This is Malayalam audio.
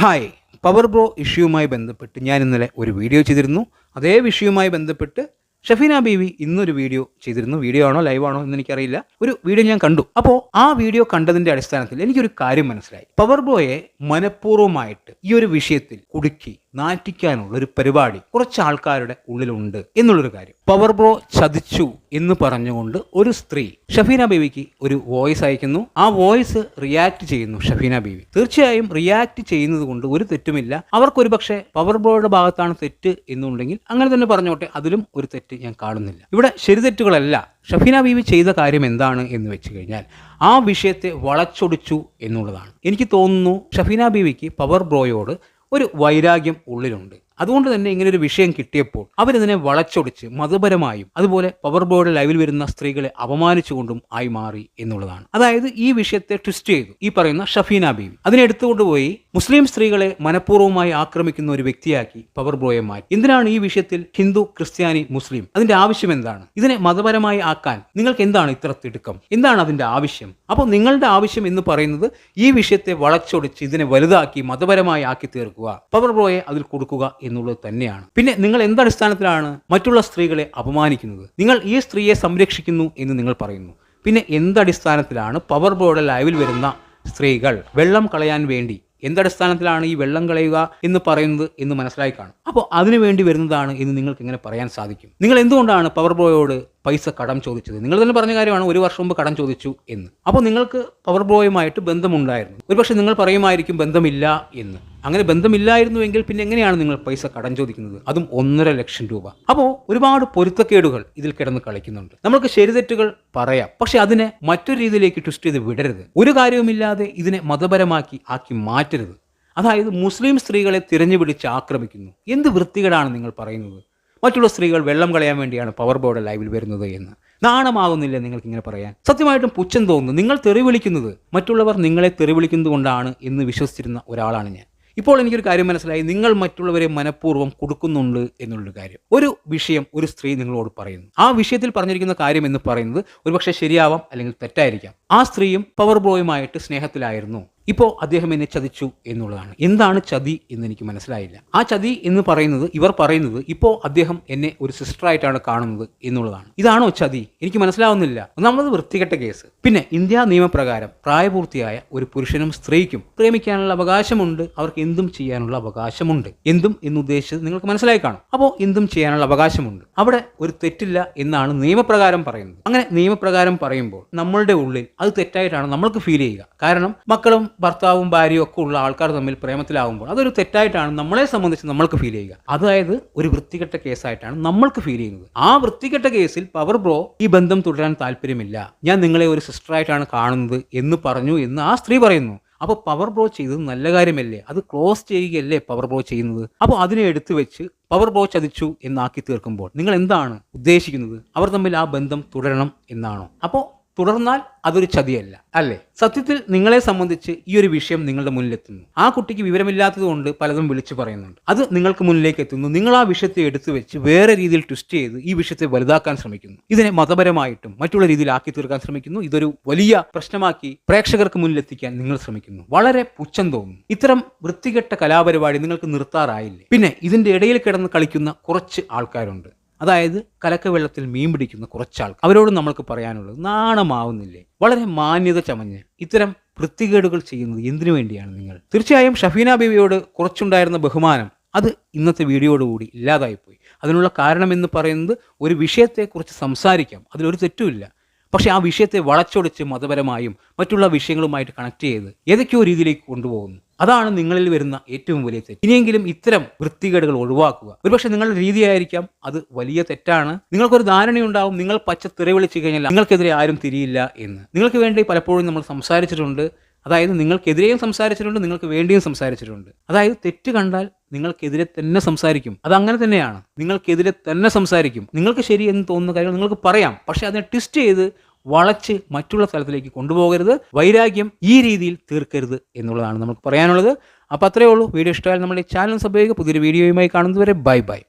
ഹായ്. പവർ ബ്രോ ഇഷ്യൂവുമായി ബന്ധപ്പെട്ട് ഞാൻ ഇന്നലെ ഒരു വീഡിയോ ചെയ്തിരുന്നു. അതേ വിഷയവുമായി ബന്ധപ്പെട്ട് ഷഫീന ബീവി ഇന്നൊരു വീഡിയോ ചെയ്തിരുന്നു. വീഡിയോ ആണോ ലൈവ് ആണോ എന്ന് എനിക്കറിയില്ല. ഒരു വീഡിയോ ഞാൻ കണ്ടു. അപ്പോൾ ആ വീഡിയോ കണ്ടതിന്റെ അടിസ്ഥാനത്തിൽ എനിക്കൊരു കാര്യം മനസ്സിലായി. പവർ ബ്രോയെ മനഃപൂർവമായിട്ട് ഈ ഒരു വിഷയത്തിൽ കുടുക്കി നാറ്റിക്കാനുള്ള ഒരു പരിപാടി കുറച്ച് ആൾക്കാരുടെ ഉള്ളിലുണ്ട് എന്നുള്ളൊരു കാര്യം. പവർ ബ്രോ ചതിച്ചു എന്ന് പറഞ്ഞുകൊണ്ട് ഒരു സ്ത്രീ ഷഫീന ബീവിക്ക് ഒരു വോയിസ് അയക്കുന്നു. ആ വോയിസ് റിയാക്ട് ചെയ്യുന്നു ഷഫീന ബീവി. തീർച്ചയായും റിയാക്ട് ചെയ്യുന്നത് കൊണ്ട് ഒരു തെറ്റുമില്ല. അവർക്കൊരു പക്ഷേ പവർ ബ്രോയുടെ ഭാഗത്താണ് തെറ്റ് എന്നുണ്ടെങ്കിൽ അങ്ങനെ തന്നെ പറഞ്ഞോട്ടെ അതിലും ഒരു തെറ്റ് ഞാൻ കാണുന്നില്ല. ഇവിടെ ശരി തെറ്റുകളല്ല ഷഫീന ബീവി ചെയ്ത കാര്യം എന്താണ് എന്ന് വെച്ച് കഴിഞ്ഞാൽ ആ വിഷയത്തെ വളച്ചൊടിച്ചു എന്നുള്ളതാണ്. എനിക്ക് തോന്നുന്നു ഷഫീന ബീവിക്ക് പവർ ബ്രോയോട് ഒരു വൈരാഗ്യം ഉള്ളിലുണ്ട്. അതുകൊണ്ട് തന്നെ ഇങ്ങനെ ഒരു വിഷയം കിട്ടിയപ്പോൾ അവരിതിനെ വളച്ചൊടിച്ച് മതപരമായും അതുപോലെ പവർ ബോർഡ് ലൈവിൽ വരുന്ന സ്ത്രീകളെ അപമാനിച്ചുകൊണ്ടും ആയി മാറി എന്നുള്ളതാണ്. അതായത് ഈ വിഷയത്തെ ട്വിസ്റ്റ് ചെയ്തു. ഈ പറയുന്ന ഷഫീന ബീവി. അതിനെ എടുത്തുകൊണ്ടുപോയി മുസ്ലിം സ്ത്രീകളെ മനഃപൂർവമായി ആക്രമിക്കുന്ന ഒരു വ്യക്തിയാക്കി പവർ ബ്രോയെ മാറ്റി. എന്തിനാണ് ഈ വിഷയത്തിൽ ഹിന്ദു ക്രിസ്ത്യാനി മുസ്ലിം? അതിന്റെ ആവശ്യം എന്താണ്? ഇതിനെ മതപരമായി ആക്കാൻ നിങ്ങൾക്ക് എന്താണ് ഇത്ര തിടുക്കം എന്താണ് അതിന്റെ ആവശ്യം? അപ്പോൾ നിങ്ങളുടെ ആവശ്യം എന്ന് പറയുന്നത് ഈ വിഷയത്തെ വളച്ചൊടിച്ച് ഇതിനെ വലുതാക്കി മതപരമായി ആക്കി തീർക്കുക. പവർ ബ്രോയെ അതിൽ കൊടുക്കുക എന്നുള്ളത് തന്നെയാണ്. പിന്നെ നിങ്ങൾ എന്തടിസ്ഥാനത്തിലാണ് മറ്റുള്ള സ്ത്രീകളെ അപമാനിക്കുന്നത്? നിങ്ങൾ ഈ സ്ത്രീയെ സംരക്ഷിക്കുന്നു എന്ന് നിങ്ങൾ പറയുന്നു. പിന്നെ എന്തടിസ്ഥാനത്തിലാണ് പവർ ബ്രോയുടെ ലൈവിൽ വരുന്ന സ്ത്രീകൾ വെള്ളം കളയാൻ വേണ്ടി എന്തടിസ്ഥാനത്തിലാണ് ഈ വെള്ളം കളയുക എന്ന് പറയുന്നത് എന്ന് മനസ്സിലായി കാണും. അപ്പോൾ അതിനു വേണ്ടി വരുന്നതാണ് എന്ന് നിങ്ങൾക്ക് എങ്ങനെ പറയാൻ സാധിക്കും. നിങ്ങൾ എന്തുകൊണ്ടാണ് പവർ ബോയോട് പൈസ കടം ചോദിച്ചത്? നിങ്ങൾ തന്നെ പറഞ്ഞ കാര്യമാണ് ഒരു വർഷം മുമ്പ് കടം ചോദിച്ചു എന്ന്. അപ്പോൾ നിങ്ങൾക്ക് പവർ ബോയുമായിട്ട് ബന്ധമുണ്ടായിരുന്നു. ഒരുപക്ഷെ നിങ്ങൾ പറയുമായിരിക്കും ബന്ധമില്ല എന്ന്. അങ്ങനെ ബന്ധമില്ലായിരുന്നുവെങ്കിൽ പിന്നെ എങ്ങനെയാണ് നിങ്ങൾ പൈസ കടം ചോദിക്കുന്നത്? അതും ഒന്നര ലക്ഷം രൂപ. അപ്പോൾ ഒരുപാട് പൊരുത്തക്കേടുകൾ ഇതിൽ കിടന്ന് കളിക്കുന്നുണ്ട്. നമ്മൾക്ക് ശരിതെറ്റുകൾ പറയാം. പക്ഷെ അതിനെ മറ്റൊരു രീതിയിലേക്ക് ട്വിസ്റ്റ് ചെയ്ത് വിടരുത്. ഒരു കാര്യവുമില്ലാതെ ഇതിനെ മതപരമാക്കി ആക്കി മാറ്റരുത്. അതായത് മുസ്ലിം സ്ത്രീകളെ തിരഞ്ഞുപിടിച്ച് ആക്രമിക്കുന്നു. എന്ത് വൃത്തികേടാണ് നിങ്ങൾ പറയുന്നത്? മറ്റുള്ള സ്ത്രീകൾ വെള്ളം കളയാൻ വേണ്ടിയാണ് പവർ ബോർഡ് ലൈവിൽ വരുന്നത് എന്ന്. നാണമാകുന്നില്ല നിങ്ങൾക്ക് ഇങ്ങനെ പറയാൻ? സത്യമായിട്ടും പുച്ഛം തോന്നുന്നു. നിങ്ങൾ തെറി വിളിക്കുന്നത് മറ്റുള്ളവർ നിങ്ങളെ തെറി വിളിക്കുന്നത് കൊണ്ടാണ് എന്ന് വിശ്വസിച്ചിരുന്ന ഒരാളാണ് ഞാൻ. ഇപ്പോൾ എനിക്കൊരു കാര്യം മനസ്സിലായി. നിങ്ങൾ മറ്റുള്ളവരെ മനഃപൂർവം കൊടുക്കുന്നുണ്ട് എന്നുള്ളൊരു കാര്യം. ഒരു വിഷയം ഒരു സ്ത്രീ നിങ്ങളോട് പറയുന്നു. ആ വിഷയത്തിൽ പറഞ്ഞിരിക്കുന്ന കാര്യം എന്ന് പറയുന്നത് ഒരുപക്ഷെ ശരിയാവാം അല്ലെങ്കിൽ തെറ്റായിരിക്കാം. ആ സ്ത്രീയും പവർ ബ്രോയുമായിട്ട് സ്നേഹത്തിലായിരുന്നു. ഇപ്പോൾ അദ്ദേഹം എന്നെ ചതിച്ചു എന്നുള്ളതാണ്. എന്താണ് ചതി എന്ന് എനിക്ക് മനസ്സിലായില്ല. ആ ചതി എന്ന് പറയുന്നത് ഇവർ പറയുന്നത് ഇപ്പോൾ അദ്ദേഹം എന്നെ ഒരു സിസ്റ്ററായിട്ടാണ് കാണുന്നത് എന്നുള്ളതാണ്. ഇതാണോ ചതി? എനിക്ക് മനസ്സിലാവുന്നില്ല. ഒന്നാമത് വൃത്തികെട്ട കേസ്. പിന്നെ ഇന്ത്യ നിയമപ്രകാരം പ്രായപൂർത്തിയായ ഒരു പുരുഷനും സ്ത്രീക്കും പ്രേമിക്കാനുള്ള അവകാശമുണ്ട്. അവർക്ക് എന്തും ചെയ്യാനുള്ള അവകാശമുണ്ട്. എന്തും എന്നുദ്ദേശിച്ചത് നിങ്ങൾക്ക് മനസ്സിലായി കാണും. അപ്പോൾ എന്തും ചെയ്യാനുള്ള അവകാശമുണ്ട്. അവിടെ ഒരു തെറ്റില്ല എന്നാണ് നിയമപ്രകാരം പറയുന്നത്. അങ്ങനെ നിയമപ്രകാരം പറയുമ്പോൾ നമ്മളുടെ ഉള്ളിൽ അത് തെറ്റായിട്ടാണ് നമ്മൾക്ക് ഫീൽ ചെയ്യുക. കാരണം മക്കളും ഭർത്താവും ഭാര്യയും ഒക്കെ ഉള്ള ആൾക്കാർ തമ്മിൽ പ്രേമത്തിലാവുമ്പോൾ അതൊരു തെറ്റായിട്ടാണ് നമ്മളെ സംബന്ധിച്ച് നമ്മൾക്ക് ഫീൽ ചെയ്യുക. അതായത് ഒരു വൃത്തികെട്ട കേസായിട്ടാണ് നമ്മൾക്ക് ഫീൽ ചെയ്യുന്നത്. ആ വൃത്തികെട്ട കേസിൽ പവർ ബ്രോ ഈ ബന്ധം തുടരാൻ താല്പര്യമില്ല. ഞാൻ നിങ്ങളെ ഒരു സിസ്റ്ററായിട്ടാണ് കാണുന്നത് എന്ന് പറഞ്ഞു എന്ന് ആ സ്ത്രീ പറയുന്നു. അപ്പോൾ പവർ ബ്രോ ചെയ്തത് നല്ല കാര്യമല്ലേ? അത് ക്ലോസ് ചെയ്യുകയല്ലേ പവർ ബ്രോ ചെയ്യുന്നത്? അപ്പോൾ അതിനെ എടുത്തു വെച്ച് പവർ ബ്രോ ചതിച്ചു എന്നാക്കി തീർക്കുമ്പോൾ നിങ്ങൾ എന്താണ് ഉദ്ദേശിക്കുന്നത്? അവർ തമ്മിൽ ആ ബന്ധം തുടരണം എന്നാണോ? അപ്പോൾ തുടർന്നാൽ അതൊരു ചതിയല്ല അല്ലേ? സത്യത്തിൽ നിങ്ങളെ സംബന്ധിച്ച് ഈ ഒരു വിഷയം നിങ്ങളുടെ മുന്നിലെത്തുന്നു. ആ കുട്ടിക്ക് വിവരമില്ലാത്തത് കൊണ്ട് പലതും വിളിച്ചു പറയുന്നുണ്ട്. അത് നിങ്ങൾക്ക് മുന്നിലേക്ക് എത്തുന്നു. നിങ്ങൾ ആ വിഷയത്തെ എടുത്തു വെച്ച് വേറെ രീതിയിൽ ട്വിസ്റ്റ് ചെയ്ത് ഈ വിഷയത്തെ വലുതാക്കാൻ ശ്രമിക്കുന്നു. ഇതിനെ മതപരമായിട്ടും മറ്റുള്ള രീതിയിൽ ആക്കി തീർക്കാൻ ശ്രമിക്കുന്നു. ഇതൊരു വലിയ പ്രശ്നമാക്കി പ്രേക്ഷകർക്ക് മുന്നിലെത്തിക്കാൻ നിങ്ങൾ ശ്രമിക്കുന്നു. വളരെ പുച്ഛം തോന്നുന്നു. ഇത്തരം വൃത്തികെട്ട കലാപരിപാടി നിങ്ങൾക്ക് നിർത്താറായില്ലേ? പിന്നെ ഇതിന്റെ ഇടയിൽ കിടന്ന് കളിക്കുന്ന കുറച്ച് ആൾക്കാരുണ്ട്. അതായത് കലക്ക വെള്ളത്തിൽ മീൻ പിടിക്കുന്ന കുറച്ചാൾ. അവരോട് നമ്മൾക്ക് പറയാനുള്ളത് നാണമാവുന്നില്ലേ? വളരെ മാന്യത ചമഞ്ഞ്. ഇത്തരം വൃത്തികേടുകൾ ചെയ്യുന്നത് എന്തിനു വേണ്ടിയാണ് നിങ്ങൾ? തീർച്ചയായും ഷഫീന ബീവിയോട് കുറച്ചുണ്ടായിരുന്ന ബഹുമാനം അത് ഇന്നത്തെ വീഡിയോയോടുകൂടി ഇല്ലാതായിപ്പോയി. അതിനുള്ള കാരണം എന്ന് പറയുന്നത് ഒരു വിഷയത്തെക്കുറിച്ച് സംസാരിക്കാം. അതിലൊരു തെറ്റുമില്ല. പക്ഷേ ആ വിഷയത്തെ വളച്ചൊടിച്ച് മതപരമായും മറ്റുള്ള വിഷയങ്ങളുമായിട്ട് കണക്ട് ചെയ്ത് ഏതൊക്കെയോ രീതിയിലേക്ക് കൊണ്ടുപോകുന്നു. അതാണ് നിങ്ങളിൽ വരുന്ന ഏറ്റവും വലിയ തെറ്റ്. ഇനിയെങ്കിലും ഇത്തരം വൃത്തികേടുകൾ ഒഴിവാക്കുക. ഒരുപക്ഷെ നിങ്ങളുടെ രീതിയായിരിക്കാം അത് വലിയ തെറ്റാണ്. നിങ്ങൾക്കൊരു ധാരണയുണ്ടാവും നിങ്ങൾ പച്ച തെറി വിളിച്ചു കഴിഞ്ഞാൽ നിങ്ങൾക്കെതിരെ ആരും തിരിയില്ല എന്ന്. നിങ്ങൾക്ക് വേണ്ടി പലപ്പോഴും നമ്മൾ സംസാരിച്ചിട്ടുണ്ട്. അതായത് നിങ്ങൾക്കെതിരെയും സംസാരിച്ചിട്ടുണ്ട് നിങ്ങൾക്ക് വേണ്ടിയും സംസാരിച്ചിട്ടുണ്ട്. അതായത് തെറ്റ് കണ്ടാൽ നിങ്ങൾക്കെതിരെ തന്നെ സംസാരിക്കും. അത് അങ്ങനെ തന്നെയാണ്. നിങ്ങൾക്കെതിരെ തന്നെ സംസാരിക്കും. നിങ്ങൾക്ക് ശരി എന്ന് തോന്നുന്ന കാര്യങ്ങൾ നിങ്ങൾക്ക് പറയാം. പക്ഷേ അതിനെ ട്വിസ്റ്റ് ചെയ്ത് വളച്ച് മറ്റുള്ള സ്ഥലത്തിലേക്ക് കൊണ്ടുപോകരുത്. വൈരാഗ്യം ഈ രീതിയിൽ തീർക്കരുത് എന്നുള്ളതാണ് നമുക്ക് പറയാനുള്ളത്. അപ്പോൾ അത്രയേ ഉള്ളൂ. വീഡിയോ ഇഷ്ടമായാലും നമ്മുടെ ചാനൽ സബ്സ്ക്രൈബ് പുതിയൊരു വീഡിയോയുമായി കാണുന്നതുവരെ ബൈ ബൈ.